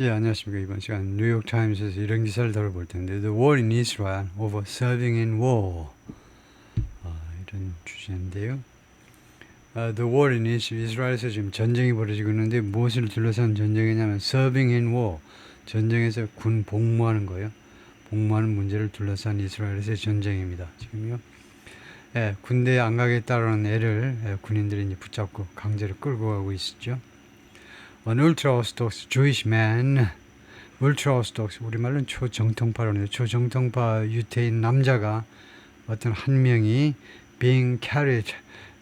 예, 안녕하십니까. 이번 시간 뉴욕 타임스에서 이런 기사를 다뤄볼 텐데, The War in Israel over Serving in War. 아, 이런 주제인데요. 아, The War in Israel, 이스라엘에서 지금 전쟁이 벌어지고 있는데 무엇을 둘러싼 전쟁이냐면 Serving in War, 전쟁에서 군 복무하는 거예요. 복무하는 문제를 둘러싼 이스라엘에서의 전쟁입니다. 지금요. 예, 군대에 안 가겠다라는 애를 예, 군인들이 이제 붙잡고 강제로 끌고 가고 있었죠. An ultra-Orthodox Jewish man, ultra-Orthodox 우리말로는 초정통파라는 초정통파 유태인 남자가 어떤 한 명이 being carried,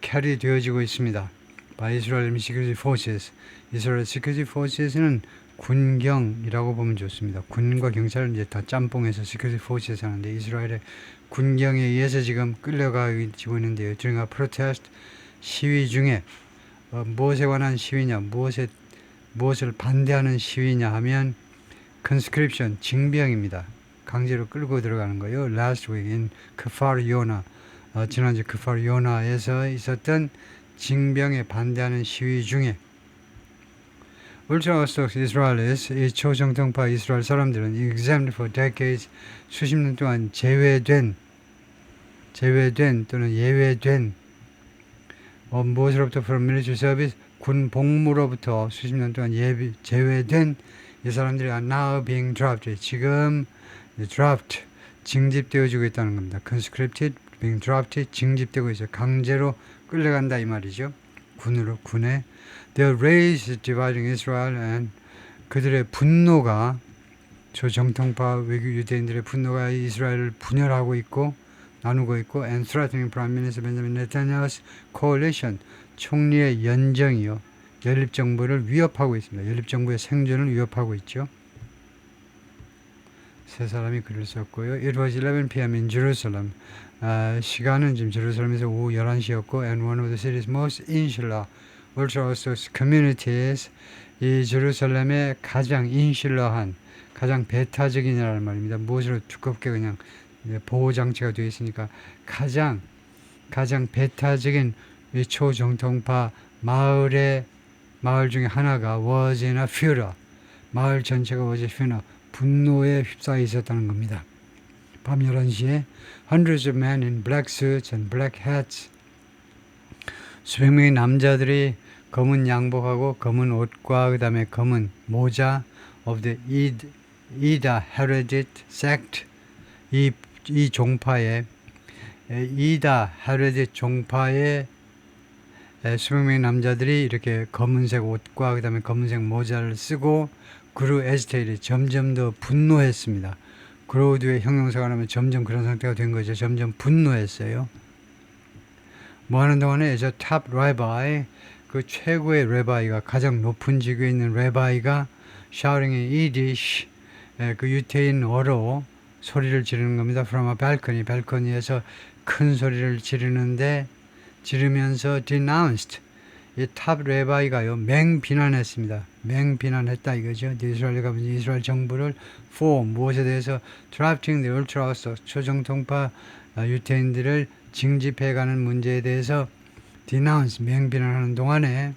carry 되어지고 있습니다. by Israel Security Forces. 이스라엘 Security Forces는 군경이라고 보면 좋습니다. 군과 경찰은 이제 다 짬뽕해서 Security Forces 하는데 이스라엘의 군경에 의해서 지금 끌려가지고 있는데요. during a protest 시위 중에 어, 무엇에 관한 시위냐, 무엇에 무엇을 반대하는 시위냐 하면 conscription 징병입니다. 강제로 끌고 들어가는 거예요. Last week in Kfar Yona 어, 지난주 Kfar Yona에서 있었던 징병에 반대하는 시위 중에 Ultra-Orthodox Israelis, 이 초정통파 이스라엘 사람들은 exempt for decades 수십 년 동안 제외된 제외된 또는 예외된 어, 무엇으로부터 from military service 군 복무로부터 수십 년 동안 예비, 제외된 이 사람들이 are now being dropped. 지금 dropped, 징집되어지고 있다는 겁니다. conscripted, being dropped, 징집되고 있어요. 강제로 끌려간다 이 말이죠. 군으로, 군에. Their rage is dividing Israel and 그들의 분노가 저 정통파 외교 유대인들의 분노가 이스라엘을 분열하고 있고 나누고 있고 and threatening Prime Minister Benjamin Netanyahu's coalition 총리의 연정이요 연립정부를 위협하고 있습니다. 연립정부의 생존을 위협하고 있죠. 세 사람이 글을 썼고요. It was 11 p.m. in Jerusalem. 아, 시간은 지금 제루살렘에서 오후 11시였고 and one of the city's most insular ultra-Orthodox communities 이 제루살렘의 가장 인슐러한 가장 배타적인이라는 말입니다. 무엇으로 두껍게 그냥 보호 장치가 되어 있으니까 가장 가장 배타적인 이 초정통파 마을의 마을 중에 하나가 a furor. 마을 전체가 a furor. 분노에 휩싸여 있었다는 겁니다. 밤 11시에 hundreds of men in black suits and black hats 수백 명의 남자들이 검은 양복하고 검은 옷과 그 다음에 검은 모자 of the Ida Heritage sect 이, 이 종파의 이다 헤르디 종파의 수백 명의 남자들이 이렇게 검은색 옷과 그 다음에 검은색 모자를 쓰고 그루 에스테이트 점점 더 분노했습니다. 그로우드의 형용사가 나면 점점 그런 상태가 된 거죠. 점점 분노했어요. 뭐 하는 동안에 저 탑 레바이 그 최고의 레바이가 가장 높은 직위에 있는 레바이가 샤우링의 이디시 그 유태인어로 소리를 지르는 겁니다. from a balcony 발코니에서 큰 소리를 지르는데 지르면서 denounced 이탑 레바이가요 맹비난했습니다. 맹비난했다 이거죠. 이스라엘가 이스라엘 정부를 for 무엇에 대해서 drafting the ultra 초정통파 유태인들을 징집해가는 문제에 대해서 denounce 맹비난하는 동안에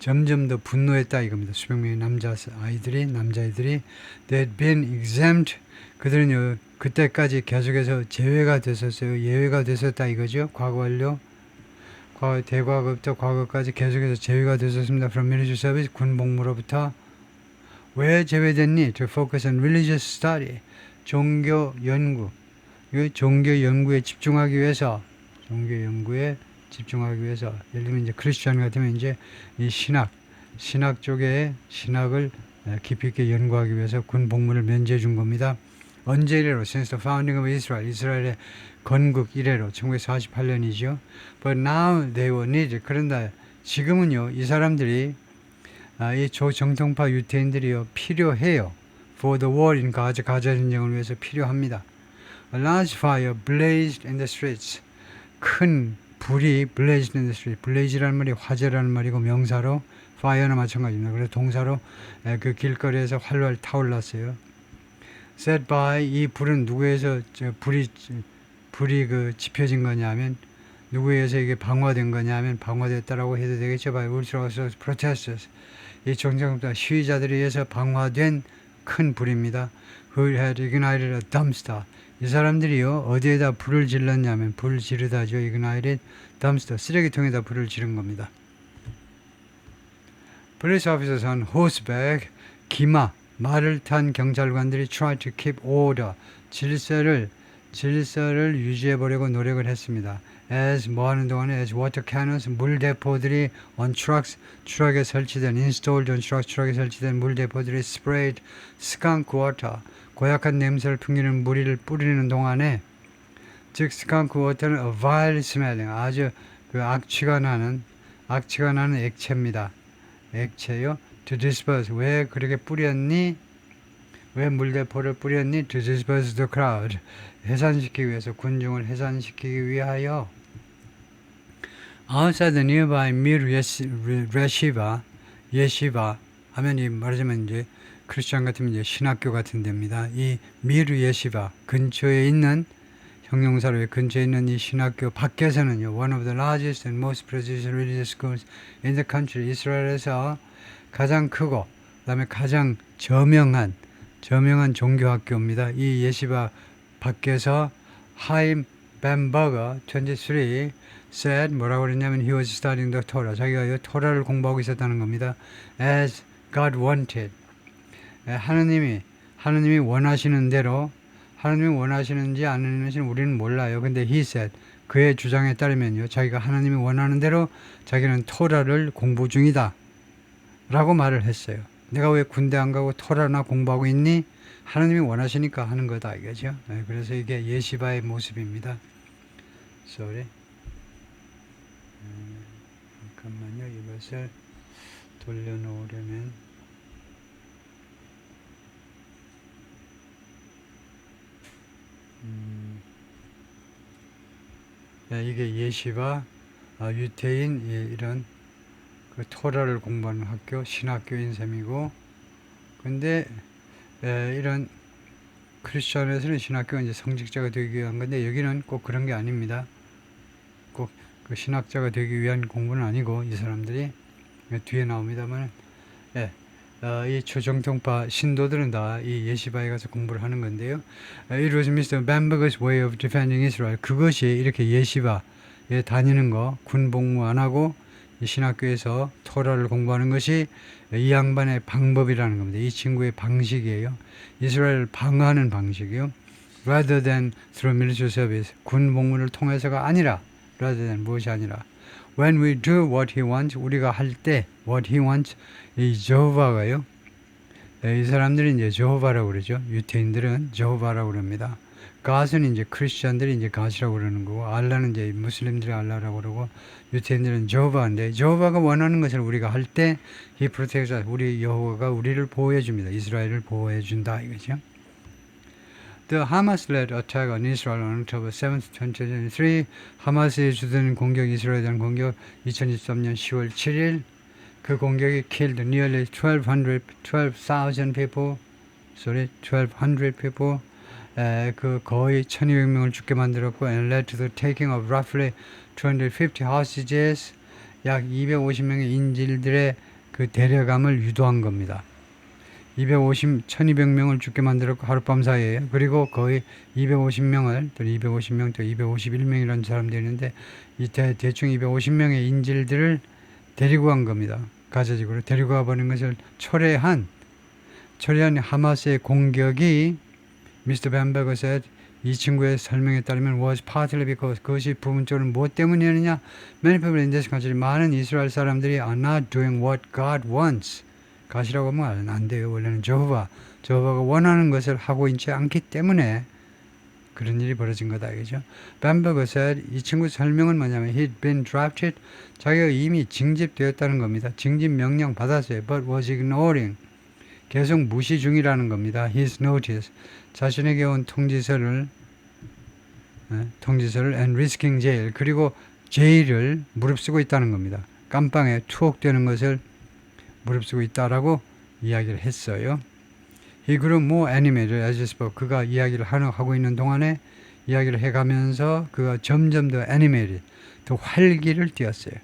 점점 더 분노했다 이겁니다. 수백 명의 남자 아이들이 남자아이들이 they had been exempt 그들은 요 그때까지 계속해서 제외가 됐었어요. 예외가 됐었다 이거죠. 과거 완료. 과거 대과거부터 과거까지 계속해서 제외가 됐었습니다. From military service 군 복무로부터 왜 제외됐니? To focus on religious study 종교 연구. 이 종교 연구에 집중하기 위해서 종교 연구에 집중하기 위해서 예를 들면 이제 크리스천 같으면 이제 이 신학 신학 쪽에 신학을 깊이 있게 연구하기 위해서 군 복무를 면제해 준 겁니다. 언제 이래로 since the founding of Israel 이스라엘의 건국 이래로 1948년이죠. But now they were needed. 그런데 지금은요 이 사람들이 아, 이 조정통파 유태인들이요 필요해요. For the war in Gaza 가자 전쟁을 위해서 필요합니다. A large fire blazed in the streets. 큰 불이 blazed in the street. blaze라는 말이 화재라는 말이고 명사로 fire나 마찬가지입니다. 그래서 동사로 그 길거리에서 활활 타올랐어요. set by 이 불은 누구에서 불이 불이 그 지펴진 거냐면 누구에서 이게 방화된 거냐면 방화됐다라고 해도 되겠죠. by ultra protesters 이 정정부터 시위자들에 의해서 방화된 큰 불입니다. Who had ignited a dumpster. 이 사람들이요 어디에다 불을 질렀냐면 불 지르다죠. ignited dumpster 쓰레기통에다 불을 지른 겁니다. Police officers on horseback 기마 말을 탄 경찰관들이 try to keep order 질서를 질서를 유지해 보려고 노력을 했습니다. as 뭐 하는 동안에 as water cannons 물 대포들이 on trucks 트럭에 설치된 installed on trucks 트럭에 설치된 물 대포들이 sprayed skunk water 고약한 냄새를 풍기는 물을 뿌리는 동안에 즉 skunk water는 a vile smelling 아주 그 악취가 나는 악취가 나는 액체입니다. 액체요. To disperse 왜 그렇게 뿌렸니? 왜 물대포를 뿌렸니? To disperse the crowd 해산시키기 위해서 군중을 해산시키기 위하여 outside the nearby Mir Yeshiva 예시바 하면 이 말하자면 이제 크리스천 같으면 이제 신학교 같은 데입니다. 이 미르 예시바 근처에 있는 형용사로 근처에 있는 이 신학교 밖에서는요. One of the largest and most prestigious religious schools in the country. 이스라엘에서 가장 크고 그다음에 가장 저명한 저명한 종교학교입니다. 이 예시바 밖에서 하임 벤버거 23 said 뭐라고 그랬냐면 he was studying the Torah. 자기가 이 토라를 공부하고 있었다는 겁니다. as God wanted. 예, 하느님이 하느님이 원하시는 대로 하느님이 원하시는지 안 원하시는지 우리는 몰라요. 근데 he said 그의 주장에 따르면요. 자기가 하나님이 원하는 대로 자기는 토라를 공부 중이다. 라고 말을 했어요. 내가 왜 군대 안 가고 토라나 공부하고 있니? 하나님이 원하시니까 하는 거다 이거죠. 네, 그래서 이게 예시바의 모습입니다. sorry. 음, 잠깐만요. 이것을 돌려놓으려면 음, 네, 이게 예시바 아, 유태인 예, 이런 그 토라를 공부하는 학교 신학교인 셈이고 근데 에, 이런 크리스천에서는 신학교가 이제 성직자가 되기 위한 건데 여기는 꼭 그런 게 아닙니다. 꼭 그 신학자가 되기 위한 공부는 아니고 이 사람들이 뒤에 나옵니다만 예, 어, 이 초정통파 신도들은 다 이 예시바에 가서 공부를 하는 건데요. It was Mr. Bamberger's way of defending Israel. 그것이 이렇게 예시바에 다니는 거, 군 복무 안 하고 이 신학교에서 토라를 공부하는 것이 이 양반의 방법이라는 겁니다. 이 친구의 방식이에요. 이스라엘을 방어하는 방식이요. rather than through military service. 군 복무를 통해서가 아니라 rather than 무엇이 아니라 when we do what he wants 우리가 할 때 what he wants 이 저호바가요. 이 사람들이 이제 저호바라고 그러죠. 유태인들은 저호바라고 그럽니다. 가스는 이제 크리스천들이 이제 가시라고 그러는 거고 알라는 이제 무슬림들이 알라라고 그러고 유태인들은 저호바인데 저호바가 원하는 것을 우리가 할 때 이 프로텍션 우리 여호와가 우리를 보호해 줍니다. 이스라엘을 보호해 준다 이거죠. The Hamas-led attack on Israel on October 7, 2023 하마스의 주둔 공격 이스라엘에 대한 공격 2023년 10월 7일 그 공격이 killed nearly 1200 12,000 people sorry 1200 people 에, 그 거의 1200명을 죽게 만들었고 and led to the taking of roughly 250 hostages 약 250명의 인질들의 그 데려감을 유도한 겁니다. 250, 1200명을 죽게 만들었고 하룻밤 사이에 그리고 거의 250명을 또 250명 또 251명이라는 사람들이 있는데 이 대, 대충 250명의 인질들을 데리고 간 겁니다. 가자지구로 데리고 가버린 것을 철회한 철회한 하마스의 공격이 미스터 벤버거 said 이 친구의 설명에 따르면 was partly because 그것이 부분적으로 무엇 때문이었느냐? Many people in this country 많은 이스라엘 사람들이 are not doing what God wants. 가시라고 하면 안 돼요. 원래는 저호바 저호바가 원하는 것을 하고 있지 않기 때문에 그런 일이 벌어진 거다 그죠. 벤버거 said 이 친구 설명은 뭐냐면 he'd been drafted. 자기가 이미 징집되었다는 겁니다. 징집 명령 받았어요. But was ignoring 계속 무시 중이라는 겁니다 his notice 자신에게 온 통지서를 예, 통지서를 and risking jail 그리고 제일을 무릅쓰고 있다는 겁니다. 깜빵에 투옥되는 것을 무릅쓰고 있다라고 이야기를 했어요. He grew more animated as he spoke. 그가 이야기를 하고 있는 동안에 이야기를 해가면서 그가 점점 더 animated, 더 활기를 띄었어요.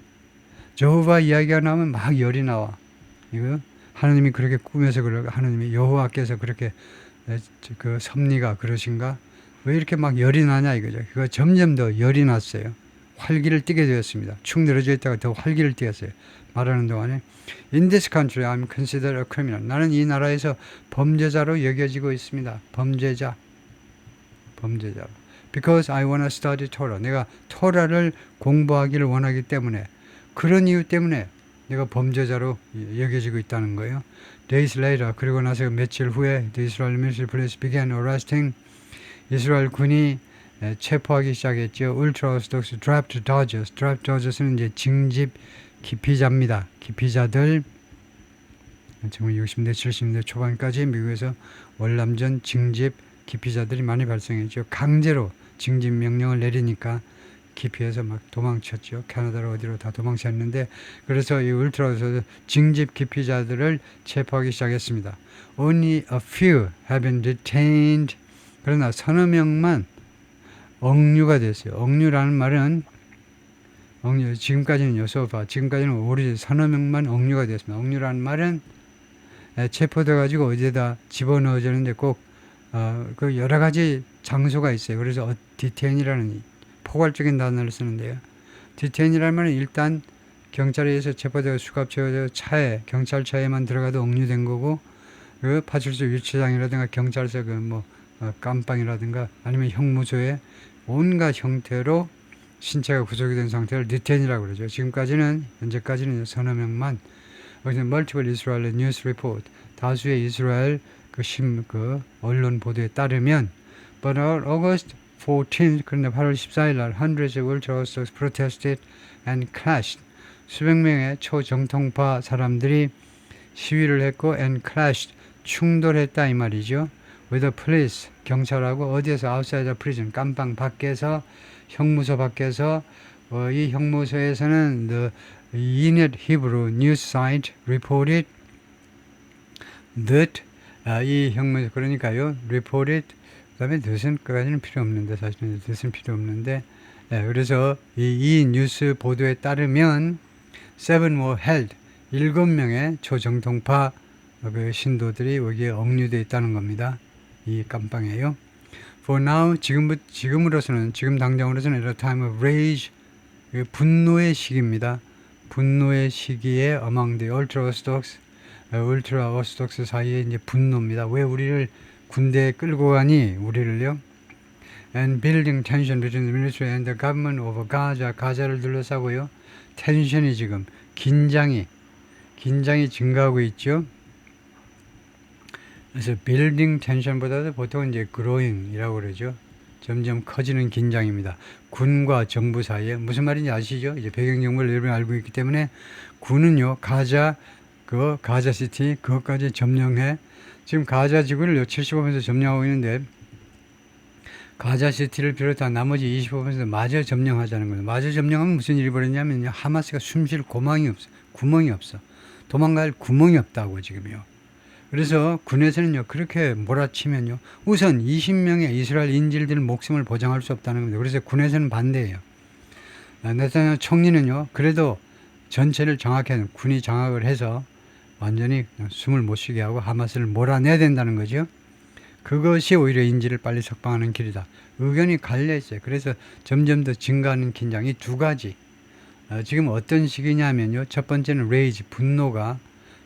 저호바 이야기가 나오면 막 열이 나와. 이거 하나님이 그렇게 꾸며서 그러 하나님이 여호와께서 그렇게 그 섭리가 그러신가? 왜 이렇게 막 열이 나냐 이거죠. 그거 점점 더 열이 났어요. 활기를 띠게 되었습니다. 축 늘어져 있다가 더 활기를 띠었어요. 말하는 동안에 In this country I'm considered a criminal. 나는 이 나라에서 범죄자로 여겨지고 있습니다. 범죄자. 범죄자. Because I want to study Torah. 내가 토라를 공부하기를 원하기 때문에 그런 이유 때문에 내가 범죄자로 여겨지고 있다는 거예요. Days later, 그리고 나서 며칠 후에 the Israel military police began arresting 이스라엘 군이 에, 체포하기 시작했죠. Ultra Orthodox Draft Dodgers. Draft Dodgers는 이제 징집 기피자입니다. 기피자들 지금 60대 70대 초반까지 미국에서 월남전 징집 기피자들이 많이 발생했죠. 강제로 징집 명령을 내리니까 기피해서 막 도망쳤죠. 캐나다로 어디로 다 도망쳤는데 그래서 이 울트라에서 징집 기피자들을 체포하기 시작했습니다. Only a few have been detained. 그러나 서너 명만 억류가 됐어요. 억류라는 말은 억류 지금까지는 요소파 지금까지는 오로지 서너 명만 억류가 됐습니다. 억류라는 말은 에, 체포돼 가지고 어디에다 집어넣어주는데 꼭 어, 그 여러 가지 장소가 있어요. 그래서 어, 디테인이라는 포괄적인 단어를 쓰는데요. 디테인이라는 말은 일단 경찰에 의해서 체포되고 수갑되어 차에 경찰차에만 들어가도 억류된 거고 그 파출소 유치장이라든가 경찰서 그뭐 어, 깜빵이라든가 아니면 형무소에 온갖 형태로 신체가 구속이 된 상태를 디테인이라고 그러죠. 지금까지는 현재까지는 서너 명만 여기서 멀티플 이스라엘 뉴스 리포트 다수의 이스라엘 그, 심, 그 언론 보도에 따르면 But August 14th 그런데 8월 14일 날 hundreds of ultra Orthodox protested and clashed 수백 명의 초정통파 사람들이 시위를 했고 and clashed 충돌했다 이 말이죠. with the police 경찰하고 어디에서 outside the prison 깜빵 밖에서 형무소 밖에서 어, 이 형무소에서는 the Unit Hebrew news site reported that 아, 이 형무소 그러니까요 reported 그다음에 그까지는 필요 없는데 사실은 that은 필요 없는데 예, 그래서 이, 이 뉴스 보도에 따르면 seven were held 일곱 명의 초정통파 그 신도들이 여기에 억류되어 있다는 겁니다. 이 깜빵이에요. For now 지금 지금으로서는 지금 당장으로서는 at a time of rage 그 분노의 시기입니다. 분노의 시기에 among the ultra orthodox 울트라 어스톡스 사이에 이제 분노입니다. 왜 우리를 군대에 끌고 가니 우리를요? And building tension between the military and the government over Gaza. 가자를 둘러싸고요. 텐션이 지금 긴장이 긴장이 증가하고 있죠. 그래서 building tension보다도 보통 이제 growing이라고 그러죠. 점점 커지는 긴장입니다. 군과 정부 사이에 무슨 말인지 아시죠? 이제 배경 정보를 여러분이 알고 있기 때문에 군은요 가자 그 가자 시티 그것까지 점령해 지금 가자 지구를 75% 점령하고 있는데 가자 시티를 비롯한 나머지 25% 마저 점령하자는 거예요. 마저 점령하면 무슨 일이 벌어지냐면 하마스가 숨쉴 고망이 없어, 구멍이 없어, 도망갈 구멍이 없다고 지금요. 그래서 군에서는요 그렇게 몰아치면요 우선 20명의 이스라엘 인질들 목숨을 보장할 수 없다는 겁니다. 그래서 군에서는 반대해요. 아, 네타냐 총리는요 그래도 전체를 장악해 군이 장악을 해서 완전히 숨을 못 쉬게 하고 하마스를 몰아내야 된다는 거죠. 그것이 오히려 인지를 빨리 석방하는 길이다. 의견이 갈려 있어요. 그래서 점점 더 증가하는 긴장이 두 가지. 어, 지금 어떤 시기냐면요. 첫 번째는 레이지, 분노가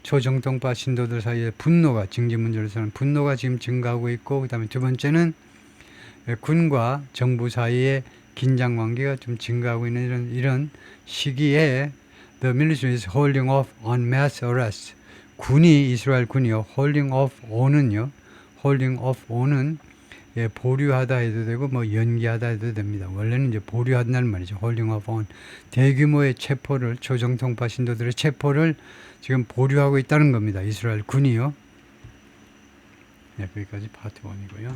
초정통파 신도들 사이에 분노가 징지 문제로서는 분노가 지금 증가하고 있고 그다음에 두 번째는 군과 정부 사이에 긴장 관계가 좀 증가하고 있는 이런 이런 시기에 the military is holding off on mass arrest. 군이 이스라엘 군이요 holding off on은요 holding off on은 예, 보류하다 해도 되고 뭐 연기하다 해도 됩니다. 원래는 이제 보류한다는 말이죠. holding 대규모의 체포를 초정통파 신도들의 체포를 지금 보류하고 있다는 겁니다. 이스라엘 군이요. 네, 여기까지 파트 1이고요.